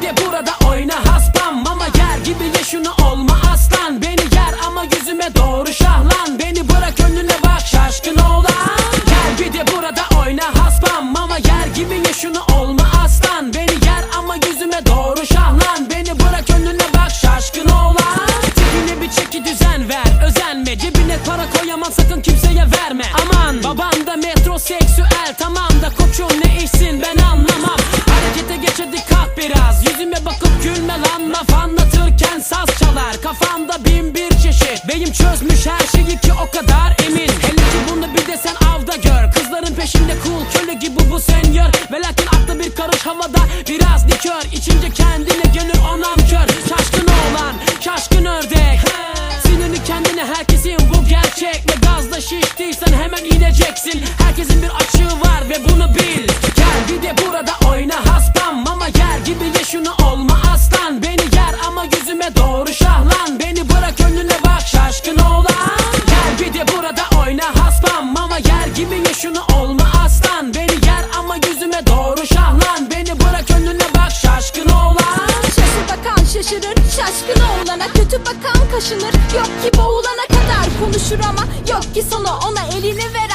Bir de burada oyna haspam Mama yer gibi ye şunu olma aslan. Beni yer ama yüzüme doğru şahlan. Beni bırak önüne bak şaşkın oğlan. Gel bir de burada oyna haspam Mama yer gibi ye şunu olma aslan. Beni yer ama yüzüme doğru şahlan. Beni bırak önüne bak şaşkın oğlan. Tipine bir çeki düzen ver özenme. Cebine para koyamam sakın kimseye verme. Aman babam da metroseksüel tamam da koçum ne işsin ben anlamam bakıp gülme lan laf anlatırken saz çalar. Kafamda bin bir çeşit Beyim çözmüş her şeyi ki o kadar emin. Hele ki bunu bir de sen avda gör. Kızların peşinde cool köle gibi bu senyor Ve lakin aklı bir karış havada Biraz likör. İçince kendine gelir onam kör. Şaşkın oğlan şaşkın ördek. Sinirli kendine herkesin bu gerçek. Ve gazla şiştiysen hemen ineceksin. Herkesin bir açığı var ve bunu bil. Gel bir de burada oyna haspam Ama yer gibi ye şunu olma aslan. Beni yer ama yüzüme doğru şahlan. Beni bırak önüne bak şaşkın oğlan. Şaşı bakan şaşırır Şaşkın oğlana. Kötü bakan kaşınır. Yok ki boğulana kadar konuşur ama Yok ki sana. Ona elini kap